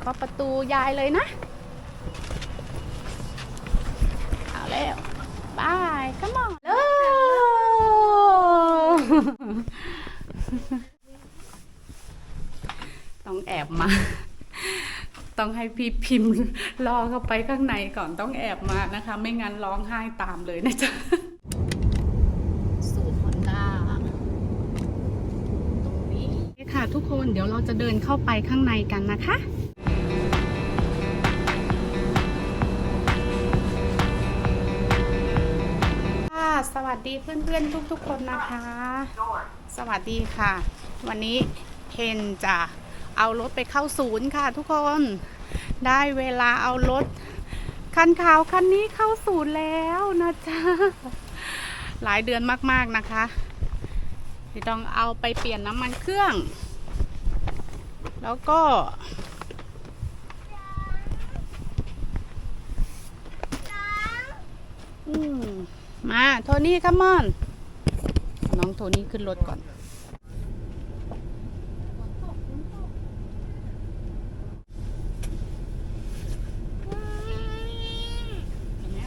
เคาะประตูยายเลยนะ เอาแล้วบายขมอนเร็วต้องแอบมา ต้องให้พี่พิมพ์รอเข้าไปข้างในก่อนต้องแอบมานะคะ ไม่งั้นร้องไห้ตามเลยนะจ๊ะสูตรฮอนด้าตรงนี้ค่ะทุกคนเดี๋ยวเราจะเดินเข้าไปข้างในกันนะคะ สวัสดีเพื่อนๆทุกๆคนนะคะ สวัสดีค่ะ วันนี้เพนจะเอารถไปเข้าศูนย์ค่ะ ทุกคน ได้เวลาเอารถคันขาวคันนี้เข้าศูนย์แล้วนะจ๊ะ หลายเดือนมากๆนะคะที่ต้องเอาไปเปลี่ยนน้ำมันเครื่อง แล้วก็อืม มาโทนี่คัมมอน น้องโทนี่ขึ้นรถก่อน เห็นไหม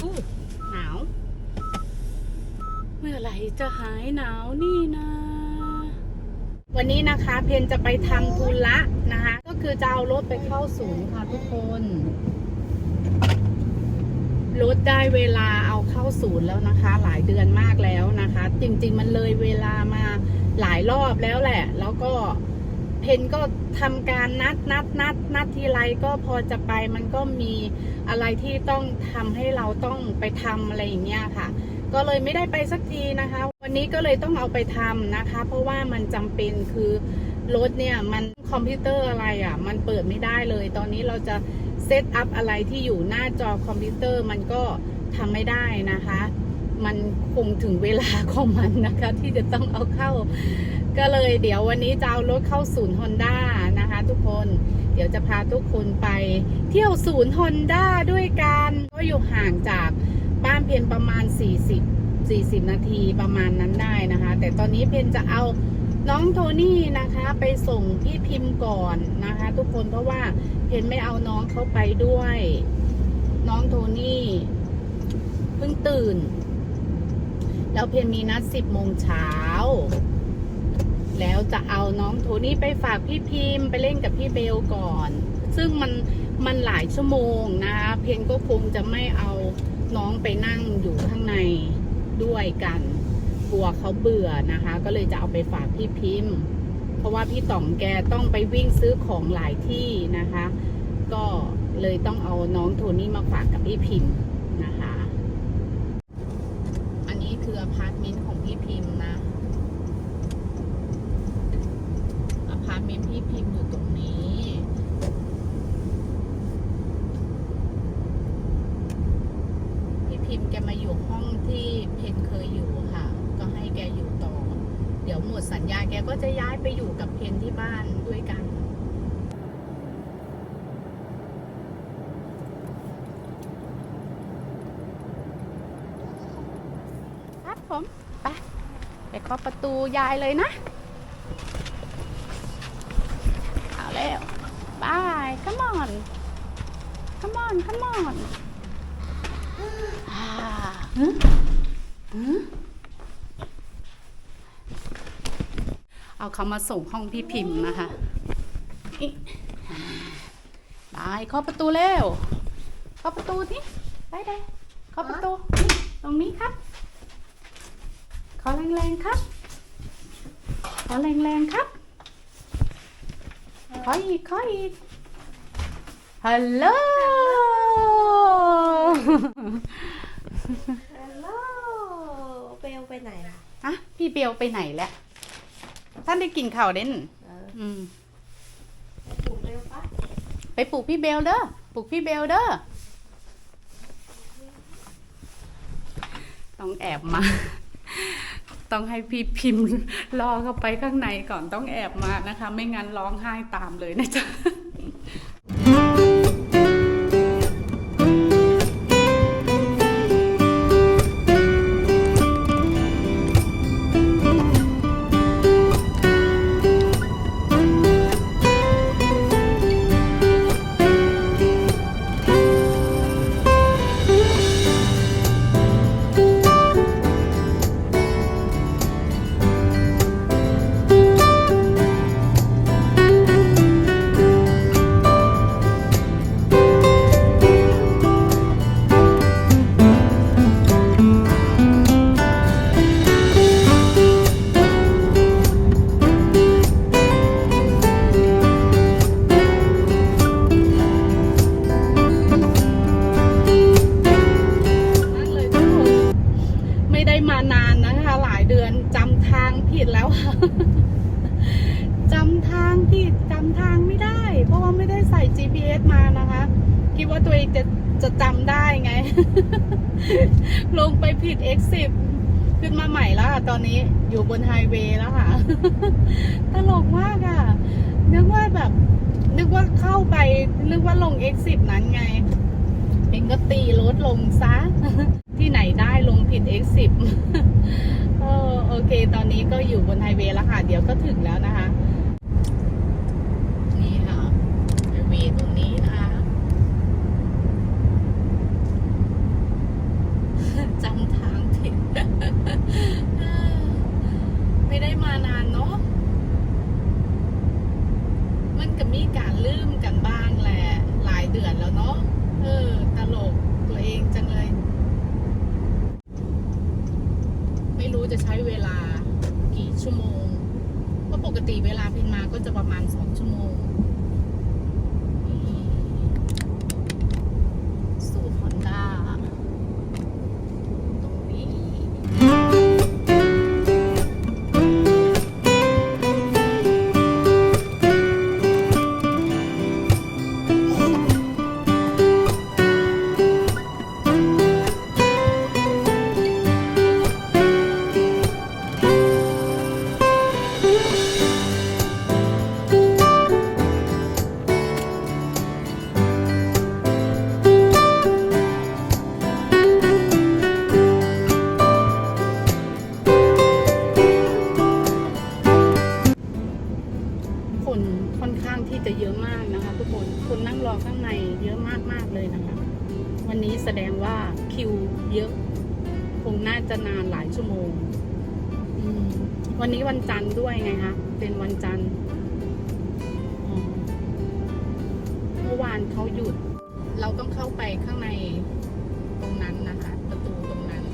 อู้หนาว เมื่อไหร่ จะหายหนาวนี่นะ วันนี้นะคะเพนจะไปทำธุระนะคะ ก็คือจะเอารถไปเข้าศูนย์ค่ะทุกคนรถได้เวลาเอาเข้าศูนย์แล้วนะคะ หลายเดือนมากแล้วนะคะ จริง ๆ มันเลยเวลามาหลายรอบแล้วแหละ แล้วก็เพนก็ทำการนัดนัดนัดนัดทีไรก็พอจะไปมันก็มีอะไรที่ต้องทำให้เราต้องไปทำอะไรอย่างเงี้ยค่ะ ก็เลยไม่ได้ไปสักทีนะคะ วันนี้ก็เลยต้องเอาไปทำนะคะ เพราะว่ามันจำเป็นคือรถเนี่ยมันคอมพิวเตอร์อะไรอะ่ะ มันเปิดไม่ได้เลย ตอนนี้เราจะเซตอัพอะไรที่อยู่หน้าจอคอมพิวเตอร์มันก็ทำไม่ได้นะคะ มันคงถึงเวลาของมันนะคะ ที่จะต้องเอาเข้า ก็เลยเดี๋ยววันนี้จะเอารถเข้าศูนย์ฮอนด้านะคะ ทุกคนเดี๋ยวจะพาทุกคนไปเที่ยวศูนย์ฮอนด้าด้วยกันก็อยู่ห่างจาก บ้านเพนประมาณ 40 40 นาทีประมาณนั้นได้นะคะ แต่ตอนนี้เพนจะเอาน้องโทนี่นะคะไปส่งพี่พิมพ์ก่อนนะคะ ทุกคนเพราะว่าเพนไม่เอาน้องเขาไปด้วย น้องโทนี่เพิ่งตื่น แล้วเพนมีนัด10โมงเช้าแล้วจะเอาน้องโทนี่ไปฝากพี่พิมพ์ไปเล่นกับพี่เบลก่อน ซึ่งมันมันหลายชั่วโมงนะคะเพนก็คงจะไม่เอา น้องไปนั่งอยู่ข้างในด้วยกันกลัวเขาเบื่อนะคะ ก็เลยจะเอาไปฝากพี่พิมพ์ เพราะว่าพี่ต่องแกต้องไปวิ่งซื้อของหลายที่นะคะ ก็เลยต้องเอาน้องโทนี่มาฝากกับพี่พิมพ์นะคะ อันนี้คืออพาร์ตเมนต์ของพี่พิมพ์นะ อพาร์ตเมนต์พี่พิมพ์อยู่ตรงนี้ พี่พิมพ์แกมาอยู่ห้องที่เพนเคยอยู่ค่ะ ก็ให้แกอยู่ต่อ เดี๋ยวหมดสัญญาแกก็จะย้ายไปอยู่กับเพนที่บ้านด้วยกัน ครับ ผมไปไปเคาะประตูยายเลยนะเอาแล้วบายขมอน come on come on อ่าหึหึเอาเขามาส่งห้องพี่พิมพ์นะคะอิบายเคาะประตูเร็วเคาะประตูที่ไปได้เคาะประตูนี่ตรงนี้ครับข อแรงๆครับ ขอแรงๆครับ ขออีก ขออีก ฮัลโหล ฮัลโหลเบลไปไหนล่ะอะพี่เบลไปไหนแล้ว ท่านได้กินข้าวเด่นเอออืมปลุกเบลปะไปปลูกพี่เบลเด้อ ปลูกพี่เบลเด้อ ต้องแอบมา ต้องให้พี่พิมพ์รอเข้าไปข้างในก่อนต้องแอบมานะคะ ไม่งั้นร้องไห้ตามเลยนะจ๊ะ ตลกมากอะ นึกว่าแบบ นึกว่าเข้าไป นึกว่าลง X10 นั้นไงเองก็ตีรถลงซะ ที่ไหนได้ลงผิด X10 เออโอเค ตอนนี้ก็อยู่บนไฮเวย์แล้วค่ะ เดี๋ยวก็ถึงแล้วนะคะ นี่ค่ะไฮเวย์ตรงนี้นะคะ จำทางผิด ไม่ได้มานานเนาะ มันก็มีการลืมกันบ้างแหละ หลายเดือนแล้วเนาะ เออ ตลกตัวเองจังเลย ไม่รู้จะใช้เวลากี่ชั่วโมง เพราะปกติเวลาพินมาก็ จะประมาณสองชั่วโมง เราต้องเข้าไปข้างในตรงนั้นนะคะ ประตูตรงนั้น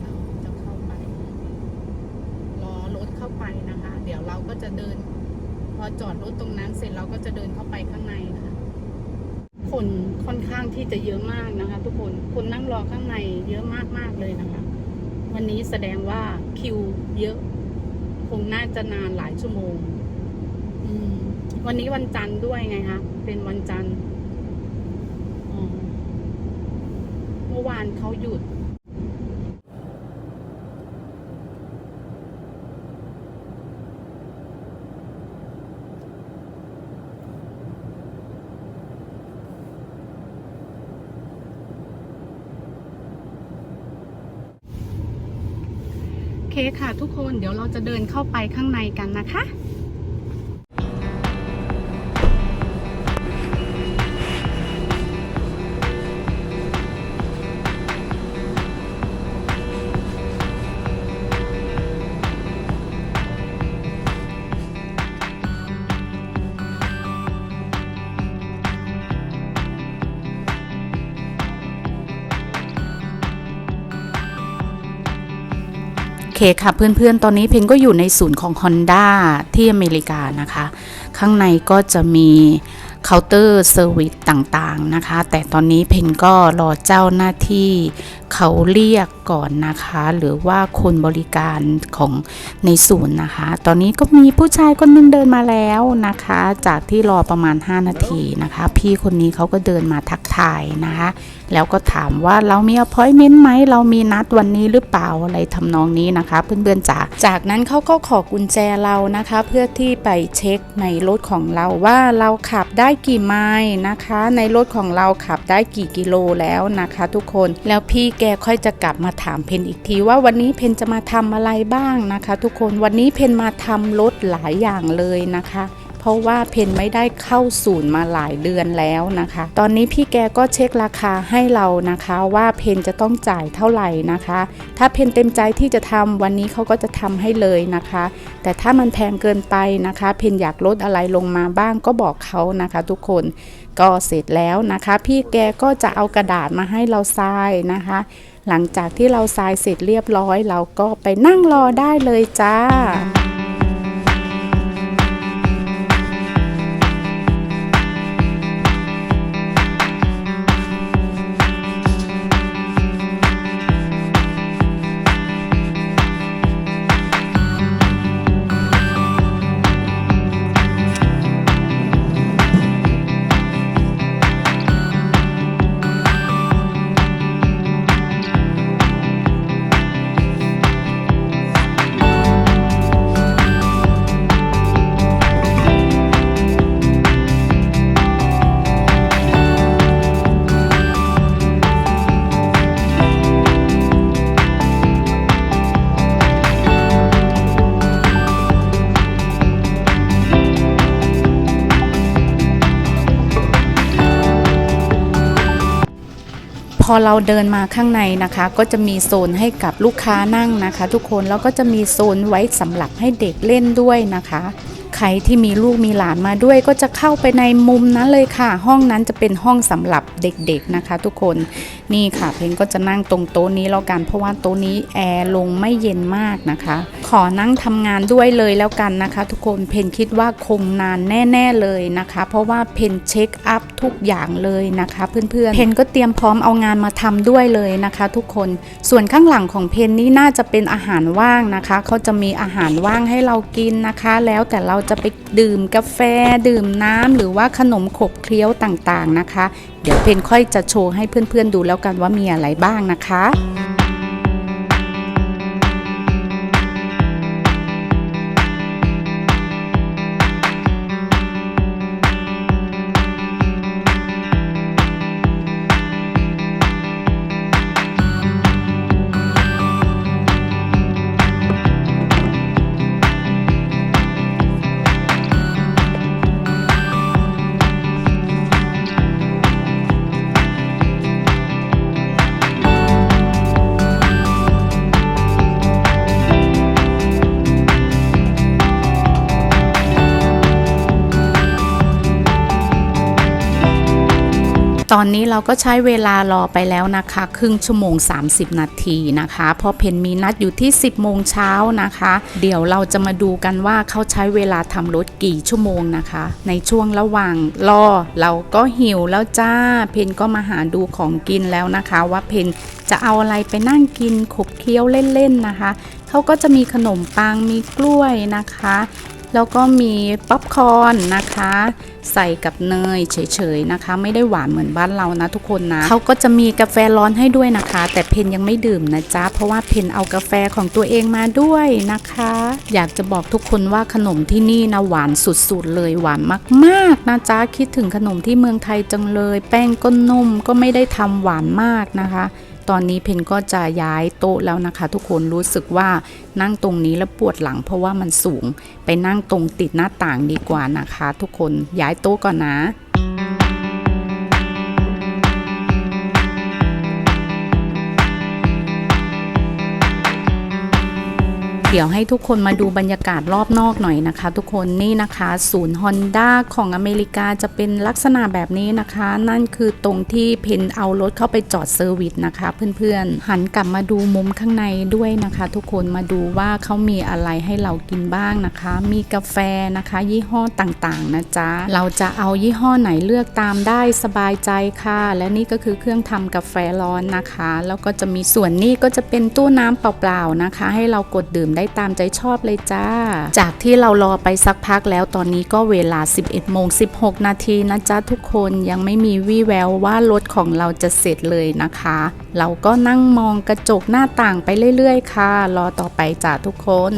เราจะเข้าไปรอรถเข้าไปนะคะ เดี๋ยวเราก็จะเดิน พอจอดรถตรงนั้น เสร็จเราก็จะเดินเข้าไปข้างในนะคะคนค่อนข้างที่จะเยอะมากนะคะ ทุกคนคนนั่งรอข้างในเยอะมากๆเลยนะคะ วันนี้แสดงว่าคิวเยอะ คงน่าจะนานหลายชั่วโมงมวันนี้วันจันทร์ด้วยไงคะ เป็นวันจันทร์อ๋อ เมื่อวานเขาหยุด โอเคค่ะทุกคนเดี๋ยวเราจะเดินเข้าไปข้างในกันนะคะ เคค่ะเพื่อนๆ ตอนนี้เพนก็อยู่ในศูนย์ของ Honda ที่อเมริกานะคะ ข้างในก็จะมี เคาน์เตอร์เซอร์วิสต่างๆนะคะ แต่ตอนนี้เพนก็รอเจ้าหน้าที่เขาเรียกก่อนนะคะ หรือว่าคนบริการของในศูนย์นะคะ ตอนนี้ก็มีผู้ชายคนหนึงเดินมาแล้วนะคะ จากที่รอประมาณ 5 นาทีนะคะ พี่คนนี้เขาก็เดินมาทักทายนะคะ แล้วก็ถามว่าเรามี appointment ไหมเรามีนัดวันนี้หรือเปล่าอะไรทำนองนี้นะคะ เพื่อนๆจ๋าจากนั้นเขาก็ขอกุญแจเรานะคะ เพื่อที่ไปเช็คในรถของเราว่าเราขับได้กี่ไมล์นะคะ ในรถของเราขับได้กี่กิโลแล้วนะคะ ทุกคนแล้วพี่แกค่อยจะกลับมาถามเพนอีกทีว่าวันนี้เพนจะมาทำอะไรบ้างนะคะ ทุกคนวันนี้เพนมาทำรถหลายอย่างเลยนะคะ เพราะว่าเพนไม่ได้เข้าศูนย์มาหลายเดือนแล้วนะคะ ตอนนี้พี่แกก็เช็คราคาให้เรานะคะว่าเพนจะต้องจ่ายเท่าไหร่นะคะ ถ้าเพนเต็มใจที่จะทำวันนี้เขาก็จะทำให้เลยนะคะ แต่ถ้ามันแพงเกินไปนะคะ เพนอยากลดอะไรลงมาบ้างก็บอกเขานะคะทุกคนก็เสร็จแล้วนะคะ พี่แกก็จะเอากระดาษมาให้เราทรายนะคะ หลังจากที่เราทรายเสร็จเรียบร้อย เราก็ไปนั่งรอได้เลยจ้า อเราเดินมาข้างในนะคะ ก็จะมีโซนให้กับลูกค้านั่งนะคะ ทุกคนแล้วก็จะมีโซนไว้สำหรับให้เด็กเล่นด้วยนะคะ ใครที่มีลูกมีหลานมาด้วย ก็จะเข้าไปในมุมนั้นเลยค่ะ ห้องนั้นจะเป็นห้องสำหรับเด็กๆนะคะ ทุกคน นี่ค่ะ เพนก็จะนั่งตรงโต๊ะนี้แล้วกัน เพราะว่าโต๊ะนี้แอร์ลงไม่เย็นมากนะคะ ขอนั่งทำงานด้วยเลยแล้วกันนะคะ ทุกคนเพนคิดว่าคงนานแน่ๆเลยนะคะ เพราะว่าเพนเช็คอัพทุกอย่างเลยนะคะ เพื่อนๆเพนก็เตรียมพร้อมเอางานมาทำด้วยเลยนะคะ ทุกคนส่วนข้างหลังของเพนนี่น่าจะเป็นอาหารว่างนะคะเขาจะมีอาหารว่างให้เรากินนะคะ แล้วแต่เราจะไปดื่มกาแฟดื่มน้ำหรือว่าขนมขบเคี้ยวต่างๆนะคะ เดี๋ยวเพนค่อยจะโชว์ให้เพื่อนๆดูแล้วกันว่ามีอะไรบ้างนะคะ ตอนนี้เราก็ใช้เวลารอไปแล้วนะคะ ครึ่งชั่วโมง 30 นาทีนะคะ เพราะเพนมีนัดอยู่ที่ 10 โมงเช้านะคะ เดี๋ยวเราจะมาดูกันว่าเขาใช้เวลาทำรถกี่ชั่วโมงนะคะ ในช่วงระหว่างรอเราก็หิวแล้วจ้า เพนก็มาหาดูของกินแล้วนะคะ ว่าเพนจะเอาอะไรไปนั่งกินขบเคี้ยวเล่นๆนะคะ เขาก็จะมีขนมปังมีกล้วยนะคะ แล้วก็มีป๊อปคอร์นนะคะ ใส่กับเนยเฉยๆนะคะ ไม่ได้หวานเหมือนบ้านเรานะทุกคนนะเขาก็จะมีกาแฟร้อนให้ด้วยนะคะ แต่เพนยังไม่ดื่มนะจ๊ะเพราะว่าเพนเอากาแฟของตัวเองมาด้วยนะคะ อยากจะบอกทุกคนว่าขนมที่นี่นะหวานสุดๆเลยหวานมากๆนะจ๊ะคิดถึงขนมที่เมืองไทยจังเลย แป้งก็นุ่มก็ไม่ได้ทำหวานมากนะคะ ตอนนี้เพนก็จะย้ายโต๊ะแล้วนะคะ ทุกคนรู้สึกว่านั่งตรงนี้แล้วปวดหลังเพราะว่ามันสูง ไปนั่งตรงติดหน้าต่างดีกว่านะคะ ทุกคนย้ายโต๊ะก่อนนะ เดี๋ยวให้ทุกคนมาดูบรรยากาศรอบนอกหน่อยนะคะ ทุกคนนี่นะคะ ศูนย์ Honda ของอเมริกาจะเป็นลักษณะแบบนี้นะคะ นั่นคือตรงที่เพนเอารถเข้าไปจอดเซอร์วิสนะคะ เพื่อนๆ หันกลับมาดูมุมข้างในด้วยนะคะ ทุกคนมาดูว่าเขามีอะไรให้เรากินบ้างนะคะ มีกาแฟนะคะ ยี่ห้อต่างๆนะจ๊ะเราจะเอายี่ห้อไหนเลือกตามได้สบายใจค่ะ และนี่ก็คือเครื่องทำกาแฟร้อนนะคะ แล้วก็จะมีส่วนนี้ก็จะเป็นตู้น้ำเปล่าๆนะคะ ให้เรากดดื่มได้ตามใจชอบเลยจ้า จากที่เรารอไปสักพักแล้วตอนนี้ก็เวลา 11โมง16 นาทีนะจ๊ะทุกคนยังไม่มีวี่แววว่ารถของเราจะเสร็จเลยนะคะ เราก็นั่งมองกระจกหน้าต่างไปเรื่อยๆ ค่ะ รอต่อไปจ้าทุกคน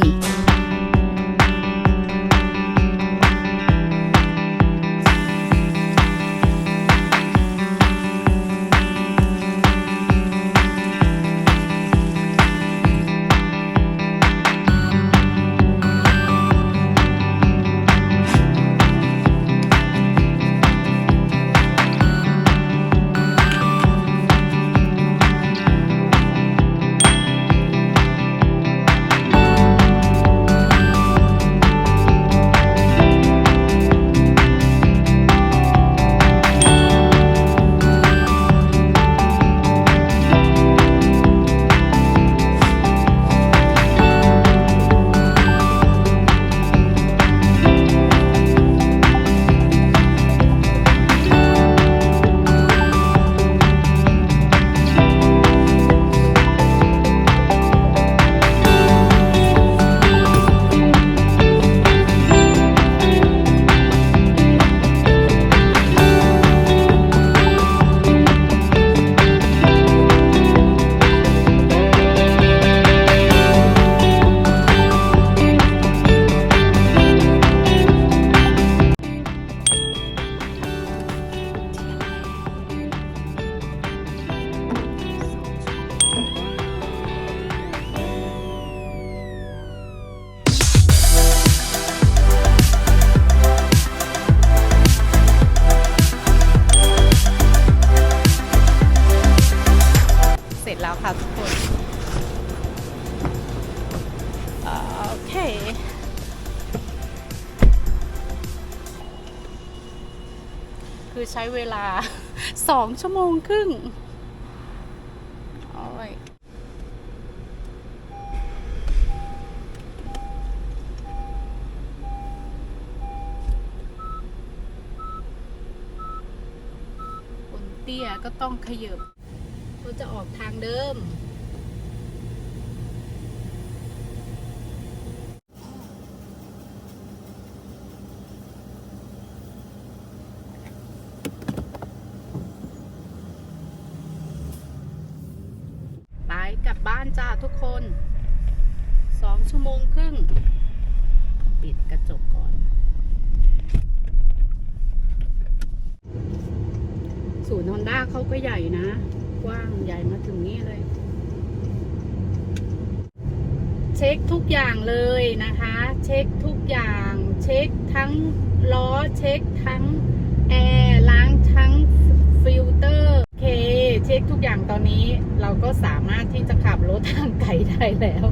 คือใช้เวลาสองชั่วโมงครึ่งโอ้ยคนเตี้ยก็ต้องขยับก็จะออกทางเดิม กลับบ้านจ้าทุกคนสองชั่วโมงครึ่ง ปิดกระจกก่อน ศูนย์ฮอนด้าเขาก็ใหญ่นะ กว้างใหญ่มาถึงนี่เลย เช็คทุกอย่างเลยนะคะ เช็คทุกอย่าง เช็คทั้งล้อ เช็คทั้งแอร์ ล้างทั้งฟิลเตอร์โอเค เช็คทุกอย่างตอนนี้เราก็สามารถที่จะขับรถทางไกลได้แล้ว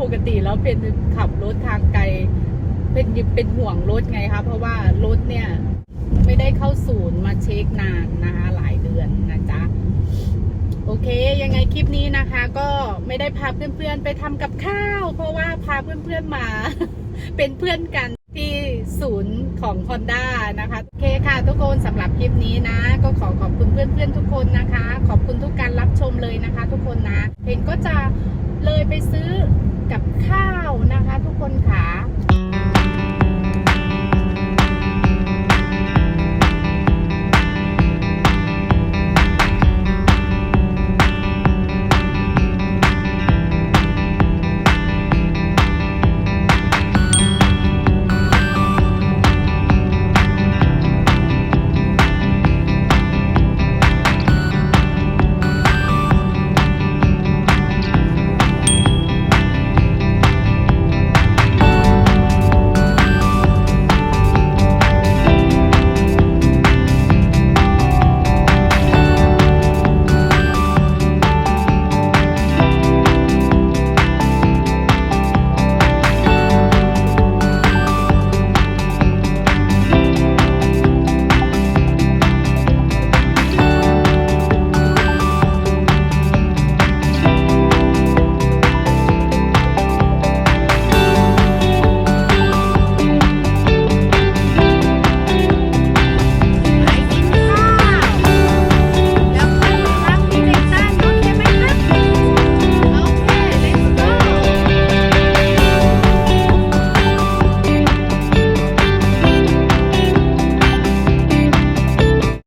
ปกติแล้วเป็นขับรถทางไกล เป็นเป็นห่วงรถไงคะเพราะว่ารถเนี่ยไม่ได้เข้าศูนย์มาเช็คนานนะคะหลายเดือนนะจ๊ะโอเค ยังไงคลิปนี้นะคะ ก็ไม่ได้พาเพื่อนๆไปทำกับข้าว เพราะว่าพาเพื่อนๆมา เป็นเพื่อนกัน ที่ศูนย์ของ Honda นะคะโอเคค่ะทุกคนสำหรับคลิปนี้นะ ก็ขอขอบคุณเพื่อนๆทุกคนนะคะ ขอบคุณทุกการรับชมเลยนะคะ ทุกคนนะ เห็นก็จะเลยไปซื้อกับข้าวนะคะ ทุกคนค่ะ